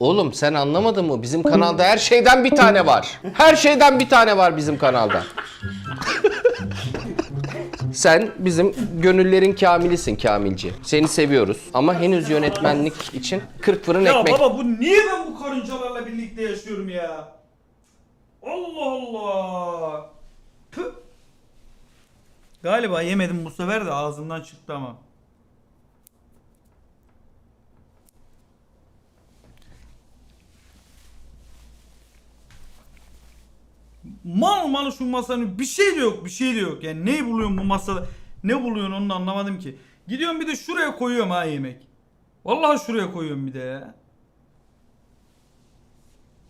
Oğlum sen anlamadın mı? Bizim kanalda her şeyden bir tane var. Her şeyden bir tane var bizim kanalda. sen bizim gönüllerin kamilisin Kamilci. Seni seviyoruz ama henüz yönetmenlik için 40 fırın Ya ekmek. baba bu niye ben bu karıncalarla birlikte yaşıyorum ya? Allah Allah. Tüh. Galiba yemedim bu sefer de ağzımdan çıktı ama. Mal mal şu masanın bir şey de yok bir şey de yok. Yani ne buluyorsun bu masada? Ne buluyorsun onu anlamadım ki. Gidiyorum bir de şuraya koyuyorum ha yemek. Vallahi şuraya koyuyorum bir de ya.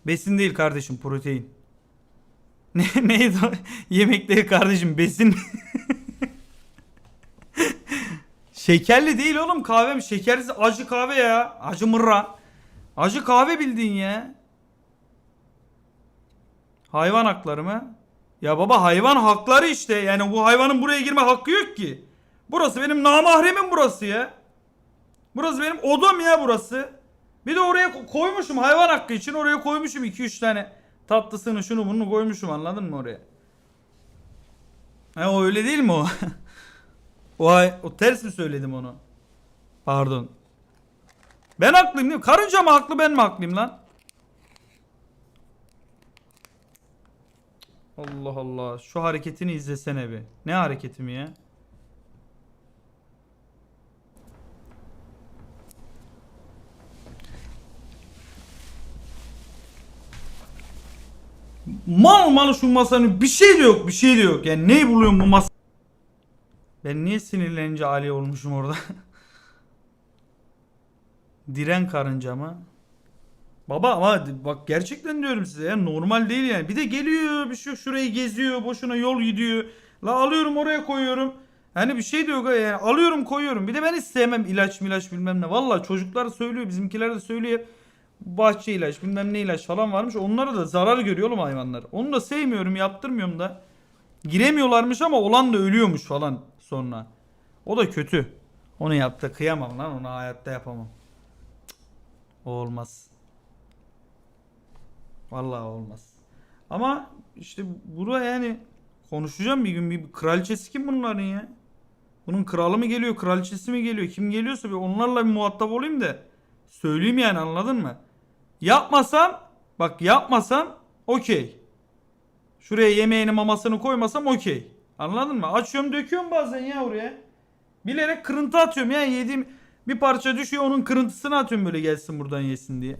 Besin değil kardeşim protein. Ne, neydi o? Yemek değil kardeşim besin. Şekerli değil oğlum kahvem. Şekersiz acı kahve ya. Acı mırra. Acı kahve bildiğin ya. Hayvan hakları mı? Ya baba hayvan hakları işte. Yani bu hayvanın buraya girme hakkı yok ki. Burası benim namahremim burası ya. Burası benim odam ya burası. Bir de oraya ko- koymuşum hayvan hakkı için oraya koymuşum 2-3 tane tatlısını şunu bunu koymuşum anladın mı oraya? Ha o öyle değil mi o? o, ay- o ters mi söyledim onu? Pardon. Ben haklıyım değil mi? Karınca mı haklı ben mi haklıyım lan? Allah Allah. Şu hareketini izlesene bir. Ne hareketimi ya? Mal mal şu masanın bir şey de yok bir şey de yok. Yani ne buluyorum bu masa? Ben niye sinirlenince Ali olmuşum orada? Diren karınca mı? Baba ama bak gerçekten diyorum size ya normal değil yani. Bir de geliyor bir şey şurayı geziyor boşuna yol gidiyor. La alıyorum oraya koyuyorum. Hani bir şey de yok yani alıyorum koyuyorum. Bir de ben hiç sevmem ilaç milaç bilmem ne. Valla çocuklar söylüyor bizimkiler de söylüyor. Bahçe ilaç bilmem ne ilaç falan varmış. Onlara da zarar görüyor oğlum hayvanlar. Onu da sevmiyorum yaptırmıyorum da. Giremiyorlarmış ama olan da ölüyormuş falan sonra. O da kötü. Onu yaptı kıyamam lan onu hayatta yapamam. O olmaz. Vallahi olmaz. Ama işte buraya yani konuşacağım bir gün bir kraliçesi kim bunların ya? Bunun kralı mı geliyor, kraliçesi mi geliyor? Kim geliyorsa bir onlarla bir muhatap olayım da söyleyeyim yani anladın mı? Yapmasam bak yapmasam okey. Şuraya yemeğini mamasını koymasam okey. Anladın mı? Açıyorum döküyorum bazen ya oraya. Bilerek kırıntı atıyorum ya yediğim bir parça düşüyor onun kırıntısını atıyorum böyle gelsin buradan yesin diye.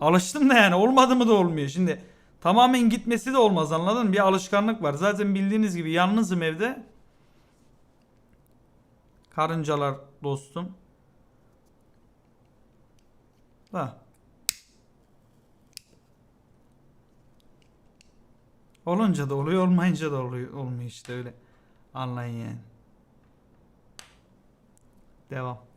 Alıştım da yani olmadı mı da olmuyor. Şimdi tamamen gitmesi de olmaz anladın mı? Bir alışkanlık var. Zaten bildiğiniz gibi yalnızım evde. Karıncalar dostum. Da. Olunca da oluyor, olmayınca da oluyor, olmuyor işte öyle. Anlayın yani. Devam.